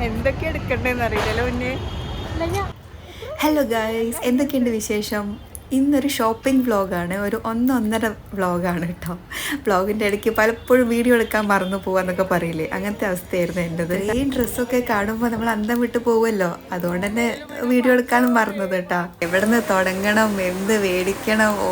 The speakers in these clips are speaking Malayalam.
എന്തൊക്കെ എടുക്കണ്ടെന്ന് അറിയില്ലല്ലോ പിന്നെ ഹലോ ഗൈസ് എന്തൊക്കെയുണ്ട് വിശേഷം? ഇന്നൊരു ഷോപ്പിംഗ് വ്ളോഗാണ് ഒരു ഒന്നൊന്നര വ്ളോഗാണ് കേട്ടോ വ്ളോഗിന്റെ ഇടയ്ക്ക് പലപ്പോഴും വീഡിയോ എടുക്കാൻ മറന്നു പോകാന്നൊക്കെ പറയില്ലേ? അങ്ങനത്തെ അവസ്ഥയായിരുന്നു എന്റെത് ഈ ഡ്രസ്സൊക്കെ കാണുമ്പോൾ നമ്മൾ അന്തം വിട്ട് പോകുമല്ലോ അതുകൊണ്ട് തന്നെ വീഡിയോ എടുക്കാനും മറന്നത് കേട്ടോ എവിടെ നിന്ന് തുടങ്ങണം? എന്ത് മേടിക്കണം? ഓ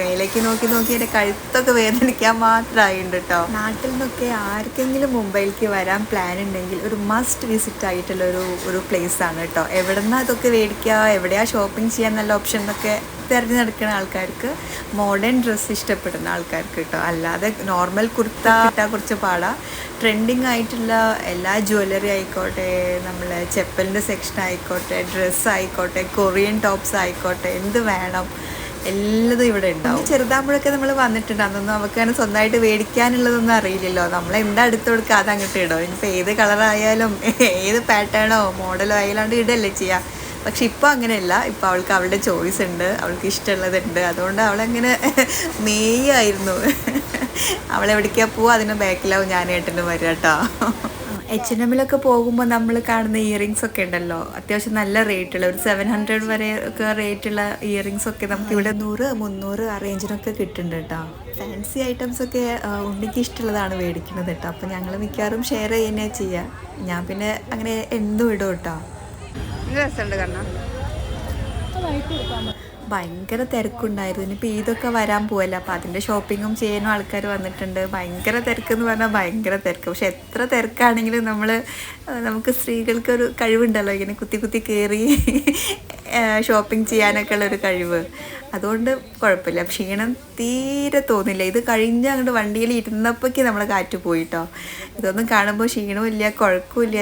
മേലേക്ക് നോക്കി നോക്കി എന്റെ കഴുത്തൊക്കെ വേദനിക്കാൻ മാത്രമായിട്ടുണ്ട് കേട്ടോ നാട്ടിൽ നിന്നൊക്കെ ആർക്കെങ്കിലും മുംബൈയിലേക്ക് വരാൻ പ്ലാൻ ഉണ്ടെങ്കിൽ ഒരു മസ്റ്റ് വിസിറ്റ് ആയിട്ടുള്ള ഒരു ഒരു പ്ലേസ് ആണ് കേട്ടോ എവിടെ നിന്നാ അതൊക്കെ മേടിക്കുക എവിടെയാ ഷോപ്പിംഗ് ചെയ്യാൻ നല്ല ഓപ്ഷൻ എന്നൊക്കെ തിരഞ്ഞെടുക്കുന്ന ആൾക്കാർക്ക് മോഡേൺ ഡ്രസ്സ് ഇഷ്ടപ്പെടുന്ന ആൾക്കാർക്ക് കേട്ടോ അല്ലാതെ നോർമൽ കുർത്ത കുറച്ച് പാടാ. ട്രെൻഡിങ് ആയിട്ടുള്ള എല്ലാ ജ്വല്ലറി ആയിക്കോട്ടെ നമ്മൾ ചെപ്പലിന്റെ സെക്ഷൻ ആയിക്കോട്ടെ ഡ്രസ്സ് ആയിക്കോട്ടെ കൊറിയൻ ടോപ്സ് ആയിക്കോട്ടെ എന്ത് വേണം എല്ലതും ഇവിടെ ഉണ്ടാവും. ചെറുതാകുമ്പോഴൊക്കെ നമ്മൾ വന്നിട്ടുണ്ട്. അതൊന്നും നമുക്ക് അങ്ങനെ സ്വന്തമായിട്ട് മേടിക്കാനുള്ളതൊന്നും അറിയില്ലല്ലോ. നമ്മൾ എന്താ എടുത്തു കൊടുക്കുക അത് അങ്ങോട്ട് ഇടും. ഇനിയിപ്പോൾ ഏത് കളറായാലും ഏത് പാറ്റേണോ മോഡലോ ആയാലും ഇടല്ലേ ചെയ്യുക പക്ഷെ ഇപ്പോൾ അങ്ങനെയല്ല. ഇപ്പോൾ അവൾക്ക് അവളുടെ ചോയ്സ് ഉണ്ട്. അവൾക്ക് ഇഷ്ടമുള്ളതുണ്ട് അതുകൊണ്ട് അവളങ്ങനെ മേയായിരുന്നു അവളെവിടേക്കാണ് പോവുക അതിന് ബാക്കിലാവും ഞാൻ ഏട്ടനും വരിക കേട്ടോ. എച്ച് എൻ എമ്മിലൊക്കെ പോകുമ്പോൾ നമ്മൾ കാണുന്ന ഇയറിങ്സ് ഒക്കെ ഉണ്ടല്ലോ. അത്യാവശ്യം നല്ല റേറ്റുള്ള ഒരു സെവൻ ഹൺഡ്രഡ് വരെ ഒക്കെ റേറ്റുള്ള ഇയറിങ്സ് ഒക്കെ നമുക്ക് ഇവിടെ നൂറ് മുന്നൂറ് ആ റേഞ്ചിനൊക്കെ കിട്ടുന്നുണ്ട് കേട്ടോ. ഫാൻസി ഐറ്റംസ് ഒക്കെ ഉണ്ണിക്ക് ഇഷ്ടമുള്ളതാണ് മേടിക്കുന്നത് കേട്ടോ. അപ്പോൾ ഞങ്ങൾ മിക്കവാറും ഷെയർ ചെയ്യുന്നേ ചെയ്യുക ഞാൻ പിന്നെ അങ്ങനെ എന്തും ഇടും കേട്ടോ. രസമുണ്ട് കാരണം ഭയങ്കര തിരക്കുണ്ടായിരുന്നു. ഇനിയിപ്പോൾ ഈദൊക്കെ വരാൻ പോവല്ലോ? അപ്പോൾ അതിന്റെ ഷോപ്പിങ്ങും ചെയ്യാനും ആൾക്കാർ വന്നിട്ടുണ്ട്. ഭയങ്കര തിരക്ക് എന്ന് പറഞ്ഞാൽ ഭയങ്കര തിരക്ക്. പക്ഷെ എത്ര തിരക്കാണെങ്കിലും നമ്മൾ നമുക്ക് സ്ത്രീകൾക്ക് ഒരു കഴിവുണ്ടല്ലോ. ഇങ്ങനെ കുത്തി കുത്തി കയറി ഷോപ്പിംഗ് ചെയ്യാനൊക്കെ ഉള്ള ഒരു കഴിവ്. അതുകൊണ്ട് കുഴപ്പമില്ല. ക്ഷീണം തീരെ തോന്നില്ല. ഇത് കഴിഞ്ഞ് അങ്ങോട്ട് വണ്ടിയിൽ ഇരുന്നപ്പോഴേക്ക് നമ്മൾ കാറ്റ് പോയിട്ടോ. ഇതൊന്നും കാണുമ്പോൾ ക്ഷീണമില്ല കുഴക്കമില്ല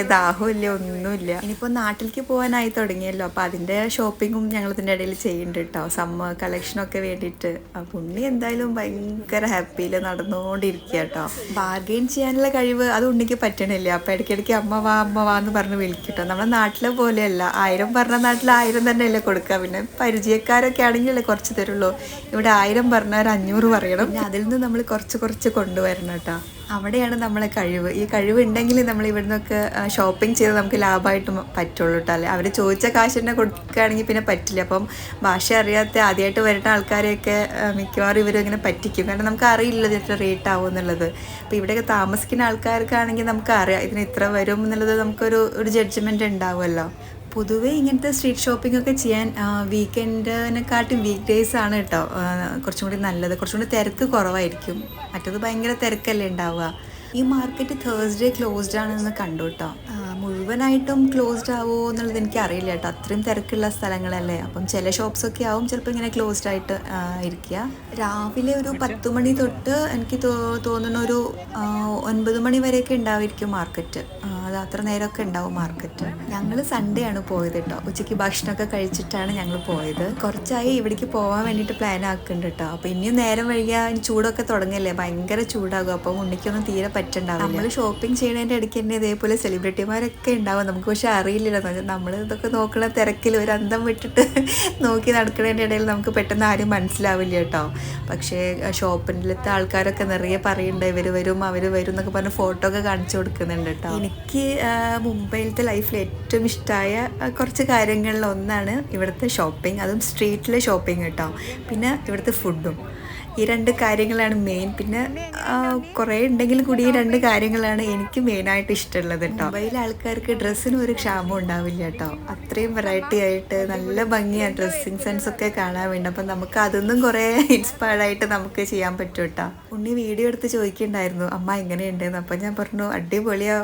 ഇല്ല ഒന്നുമില്ല. ഇനിയിപ്പോൾ നാട്ടിലേക്ക് പോകാനായി തുടങ്ങിയല്ലോ. അപ്പോൾ അതിന്റെ ഷോപ്പിങ്ങും ഞങ്ങൾ ഇതിന്റെ ഇടയിൽ ചെയ്യുന്നുണ്ട് കേട്ടോ. സമ്മർ കളക്ഷനൊക്കെ വേണ്ടിയിട്ട്. ആ ഉണ്ണി എന്തായാലും ഭയങ്കര ഹാപ്പിയിൽ നടന്നുകൊണ്ടിരിക്കുക കേട്ടോ. ബാർഗെയിൻ ചെയ്യാനുള്ള കഴിവ് അത് ഉണ്ണിക്ക് പറ്റണില്ല. അപ്പം ഇടയ്ക്കിടയ്ക്ക് അമ്മ വാ അമ്മ വാ എന്ന് പറഞ്ഞ് വിളിക്കട്ടോ കേട്ടോ. നമ്മുടെ നാട്ടിലെ പോലെയല്ല. ആയിരം പറഞ്ഞ നാട്ടിൽ ആയിരം തന്നെയല്ലേ കൊടുക്കുക പിന്നെ പരിചയക്കാരൊക്കെ ആണെങ്കിലല്ലേ കുറച്ച് തരുള്ളൂ. ഇവിടെ ആയിരം പറഞ്ഞാൽ ഒരു അഞ്ഞൂറ് പറയണം. അതിൽ നിന്ന് നമ്മൾ കുറച്ച് കുറച്ച് കൊണ്ടുവരണം കേട്ടോ. അവിടെയാണ് നമ്മളെ കഴിവ്. ഈ കഴിവ് ഉണ്ടെങ്കിൽ നമ്മൾ ഇവിടെ നിന്നൊക്കെ ഷോപ്പിംഗ് ചെയ്ത് നമുക്ക് ലാഭമായിട്ട് പറ്റുള്ളൂ കേട്ടോ അല്ലേ? അവർ ചോദിച്ച കാശ് തന്നെ കൊടുക്കുകയാണെങ്കിൽ പിന്നെ പറ്റില്ല. അപ്പം ഭാഷ അറിയാത്ത ആദ്യമായിട്ട് വരുന്ന ആൾക്കാരെയൊക്കെ മിക്കവാറും ഇവരും ഇങ്ങനെ പറ്റിക്കും. കാരണം നമുക്ക് അറിയില്ല ഇത് എത്ര റേറ്റ് ആവും എന്നുള്ളത്. അപ്പോൾ ഇവിടെയൊക്കെ താമസിക്കുന്ന ആൾക്കാർക്കാണെങ്കിൽ നമുക്ക് അറിയാം ഇതിന് ഇത്ര വരും എന്നുള്ളത് നമുക്കൊരു ഒരു ജഡ്ജ്മെന്റ് ഉണ്ടാവുമല്ലോ. പൊതുവേ ഇങ്ങനത്തെ സ്ട്രീറ്റ് ഷോപ്പിംഗ് ഒക്കെ ചെയ്യാൻ വീക്കെൻഡിനെക്കാട്ടും വീക്ക് ഡേയ്സ് ആണ് കേട്ടോ കുറച്ചും കൂടി നല്ലത്. കുറച്ചും കൂടി തിരക്ക് കുറവായിരിക്കും. മറ്റത് ഭയങ്കര തിരക്കല്ലേ ഉണ്ടാവുക ഈ മാർക്കറ്റ് തേഴ്സ്ഡേ ക്ലോസ്ഡ് ആണെന്ന് കണ്ടു കേട്ടോ മുഴുവനായിട്ടും ക്ലോസ്ഡ് ആവുമോ എന്നുള്ളത് എനിക്ക് അറിയില്ല കേട്ടോ അത്രയും തിരക്കുള്ള സ്ഥലങ്ങളല്ലേ. അപ്പം ചില ഷോപ്സ് ഒക്കെ ആവും ചിലപ്പോൾ ഇങ്ങനെ ക്ലോസ്ഡ് ആയിട്ട് ഇരിക്കുക. രാവിലെ ഒരു പത്ത് മണി തൊട്ട് എനിക്ക് തോന്നുന്നു ഒരു ഒൻപത് മണി വരെയൊക്കെ ഉണ്ടാവുമായിരിക്കും മാർക്കറ്റ് അത് അത്ര നേരമൊക്കെ ഉണ്ടാവും മാർക്കറ്റ് ഞങ്ങൾ സൺഡേ ആണ് പോയത് കേട്ടോ ഉച്ചയ്ക്ക് ഭക്ഷണമൊക്കെ കഴിച്ചിട്ടാണ് ഞങ്ങൾ പോയത്. കുറച്ചായി ഇവിടേക്ക് പോകാൻ വേണ്ടിയിട്ട് പ്ലാൻ ആക്കുന്നുണ്ട് കേട്ടോ അപ്പോൾ ഇനിയും നേരം വഴിയാ ഇനി ചൂടൊക്കെ തുടങ്ങിയല്ലേ ഭയങ്കര ചൂടാകും. അപ്പോൾ ഉണ്ണിക്കൊന്നും തീരെ പറ്റണ്ടാവും നമ്മൾ ഷോപ്പിംഗ് ചെയ്യുന്നതിന്റെ ഇടയ്ക്ക് തന്നെ ഇതേപോലെ സെലിബ്രിറ്റിമാരൊക്കെ ഉണ്ടാവും. നമുക്ക് പക്ഷെ അറിയില്ലല്ലോ. നമ്മൾ ഇതൊക്കെ നോക്കണ തിരക്കിൽ ഒരു അന്തം വിട്ടിട്ട് നോക്കി നടക്കുന്നതിന്റെ ഇടയിൽ നമുക്ക് പെട്ടെന്ന് ആരും മനസ്സിലാവില്ല കേട്ടോ പക്ഷേ ഷോപ്പിന്റെ ആൾക്കാരൊക്കെ നിറയെ പറയുന്നുണ്ട്. ഇവർ വരും അവർ വരും എന്നൊക്കെ പറഞ്ഞ് ഫോട്ടോ ഒക്കെ കാണിച്ചു കൊടുക്കുന്നുണ്ട് കേട്ടോ എനിക്ക് മുംബൈയിലത്തെ ലൈഫിൽ ഏറ്റവും ഇഷ്ടമായ കുറച്ച് കാര്യങ്ങളിൽ ഒന്നാണ് ഇവിടുത്തെ ഷോപ്പിംഗ്. അതും സ്ട്രീറ്റിലെ ഷോപ്പിംഗ് കേട്ടോ. പിന്നെ ഇവിടുത്തെ ഫുഡും. ഈ രണ്ട് കാര്യങ്ങളാണ് മെയിൻ പിന്നെ കുറെ ഉണ്ടെങ്കിൽ കൂടി ഈ രണ്ട് കാര്യങ്ങളാണ് എനിക്ക് മെയിനായിട്ട് ഇഷ്ടമുള്ളത് കേട്ടോ. മുംബൈയിലെ ആൾക്കാർക്ക് ഡ്രസ്സിന് ഒരു ക്ഷാമം ഉണ്ടാവില്ല കേട്ടോ. അത്രയും വെറൈറ്റി ആയിട്ട് നല്ല ഭംഗിയാണ് ഡ്രസ്സിങ് സെൻസ് ഒക്കെ കാണാൻ വേണ്ടി. അപ്പം നമുക്ക് അതൊന്നും കുറേ ഇൻസ്പയർഡ് ആയിട്ട് നമുക്ക് ചെയ്യാൻ പറ്റും കേട്ടോ. ഉണ്ണി വീഡിയോ എടുത്ത് ചോദിക്കണ്ടായിരുന്നു അമ്മ എങ്ങനെയുണ്ടെന്ന്? അപ്പം ഞാൻ പറഞ്ഞു അടിപൊളിയാ.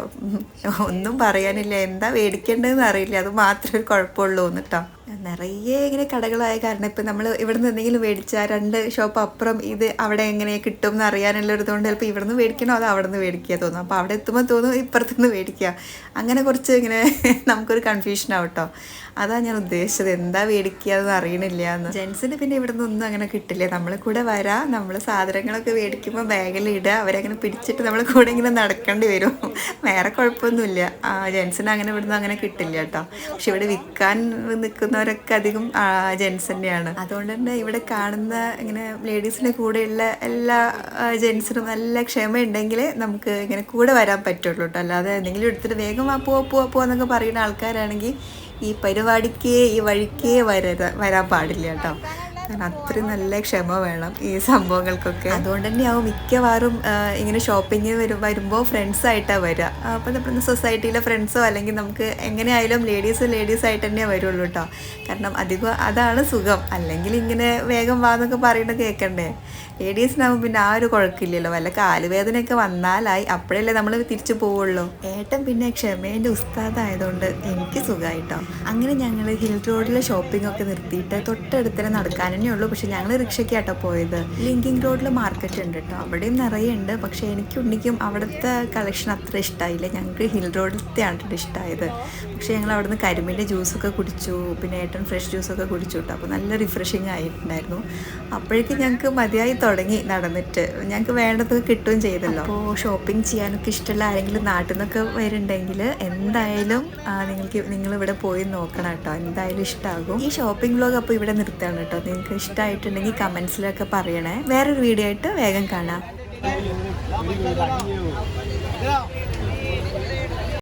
ഒന്നും പറയാനില്ല. എന്താ മേടിക്കേണ്ടതെന്ന് അറിയില്ല. അത് മാത്രമേ കുഴപ്പമുള്ളൂ കേട്ടോ. നിറയെ ഇങ്ങനെ കടകളായ കാരണം ഇപ്പം നമ്മൾ ഇവിടെ നിന്ന് എന്തെങ്കിലും മേടിച്ചാൽ രണ്ട് ഷോപ്പ് അപ്പുറം ഇത് അവിടെ എങ്ങനെ കിട്ടും എന്ന് അറിയാനുള്ളതുകൊണ്ട് ചിലപ്പോൾ ഇവിടെ നിന്ന് മേടിക്കണോ അത് അവിടെ നിന്ന് മേടിക്കുക തോന്നും. അപ്പോൾ അവിടെ എത്തുമ്പോൾ തോന്നും ഇപ്പുറത്തുനിന്ന് മേടിക്കുക. അങ്ങനെ കുറച്ച് ഇങ്ങനെ നമുക്കൊരു കൺഫ്യൂഷൻ ആവട്ടോ അതാണ് ഞാൻ ഉദ്ദേശിച്ചത്. എന്താ മേടിക്കുക എന്ന് അറിയണില്ല എന്ന്. ജെൻസിന് പിന്നെ ഇവിടെ നിന്നൊന്നും അങ്ങനെ കിട്ടില്ല. നമ്മൾ കൂടെ വരാം. നമ്മൾ സാധനങ്ങളൊക്കെ മേടിക്കുമ്പോൾ ബാഗിൽ ഇടുക. അവരങ്ങനെ പിടിച്ചിട്ട് നമ്മൾ കൂടെ ഇങ്ങനെ നടക്കേണ്ടി വരും. വേറെ കുഴപ്പമൊന്നുമില്ല. ജെൻസിന് അങ്ങനെ ഇവിടുന്ന് അങ്ങനെ കിട്ടില്ല കേട്ടോ. പക്ഷെ ഇവിടെ വിൽക്കാൻ നിൽക്കുന്ന വരുന്നവരൊക്കെ അധികം ജെൻസ് തന്നെയാണ്. അതുകൊണ്ട് തന്നെ ഇവിടെ കാണുന്ന ഇങ്ങനെ ലേഡീസിന്റെ കൂടെയുള്ള എല്ലാ ജെൻസിനും നല്ല ക്ഷമയുണ്ടെങ്കിൽ നമുക്ക് ഇങ്ങനെ കൂടെ വരാൻ പറ്റുള്ളൂ കേട്ടോ. അല്ലാതെ എന്തെങ്കിലും എടുത്തിട്ട് വേഗം വാ പോവാ പോവാ പോവാന്നൊക്കെ പറയുന്ന ആൾക്കാരാണെങ്കിൽ ഈ പരിപാടിക്കേ ഈ വഴിക്കേ വരരുത് വരാൻ പാടില്ല കേട്ടോ. കാരണം അത്രയും നല്ല ക്ഷമ വേണം ഈ സംഭവങ്ങൾക്കൊക്കെ. അതുകൊണ്ട് തന്നെയാവും മിക്കവാറും ഇങ്ങനെ ഷോപ്പിങ്ങിന് വരും വരുമ്പോൾ ഫ്രണ്ട്സായിട്ടാണ് വരിക അപ്പോൾ നമ്മൾ സൊസൈറ്റിയിലെ ഫ്രണ്ട്സോ അല്ലെങ്കിൽ നമുക്ക് എങ്ങനെയായാലും ലേഡീസ് ലേഡീസ് ആയിട്ട് തന്നെ വരുള്ളൂ കേട്ടോ കാരണം അധികം അതാണ് സുഖം. അല്ലെങ്കിൽ ഇങ്ങനെ വേഗം വാ എന്നൊക്കെ പറയുന്നത് കേൾക്കണ്ടേ ലേഡീസിനാവും പിന്നെ ആ ഒരു കുഴപ്പമില്ലല്ലോ വല്ല കാലുവേദനയൊക്കെ വന്നാലായി അപ്പോഴല്ലേ നമ്മൾ തിരിച്ചു പോവുള്ളൂ. ഏട്ടൻ പിന്നെ ക്ഷമേന്റെ ഉസ്താദായതുകൊണ്ട് എനിക്ക് സുഖമായിട്ടോ അങ്ങനെ ഞങ്ങൾ ഹിൽ റോഡിലെ ഷോപ്പിംഗ് ഒക്കെ നിർത്തിയിട്ട് തൊട്ടടുത്ത് തന്നെ നടക്കാൻ തന്നെ ഉള്ളൂ പക്ഷെ ഞങ്ങൾ റിക്ഷയ്ക്കാട്ടോ പോയത്. ലിങ്കിങ് റോഡിൽ മാർക്കറ്റ് ഉണ്ട് കേട്ടോ അവിടെയും നിറയെ ഉണ്ട് പക്ഷെ എനിക്ക് ഉണ്ണിക്കും അവിടുത്തെ കളക്ഷൻ അത്ര ഇഷ്ടമായില്ല ഞങ്ങൾക്ക് ഹിൽ റോഡിലത്തെയാണ് കേട്ടോ ഇഷ്ടമായത് പക്ഷേ ഞങ്ങൾ അവിടുന്ന് കരിമീന്റെ ജ്യൂസൊക്കെ കുടിച്ചു. പിന്നെ ഏട്ടൻ ഫ്രഷ് ജ്യൂസൊക്കെ കുടിച്ചു കേട്ടോ അപ്പോൾ നല്ല റിഫ്രഷിങ് ആയിട്ടുണ്ടായിരുന്നു. അപ്പോഴേക്കും ഞങ്ങൾക്ക് മതിയായി തുടങ്ങി നടന്നിട്ട്. ഞങ്ങൾക്ക് വേണ്ടതൊക്കെ കിട്ടുകയും ചെയ്തല്ലോ. അപ്പോൾ ഷോപ്പിംഗ് ചെയ്യാനൊക്കെ ഇഷ്ടമുള്ള ആരെങ്കിലും നാട്ടിൽ നിന്നൊക്കെ വരുന്നുണ്ടെങ്കിൽ എന്തായാലും നിങ്ങൾക്ക് നിങ്ങൾ ഇവിടെ പോയി നോക്കണം കേട്ടോ എന്തായാലും ഇഷ്ടമാകും ഈ ഷോപ്പിംഗ് വ്ലോഗ് അപ്പോൾ ഇവിടെ നിർത്തുകയാണ് കേട്ടോ നിങ്ങൾക്ക് ഇഷ്ടമായിട്ടുണ്ടെങ്കിൽ കമൻസിലൊക്കെ പറയണേ. വേറൊരു വീഡിയോ ആയിട്ട് വേഗം കാണാം.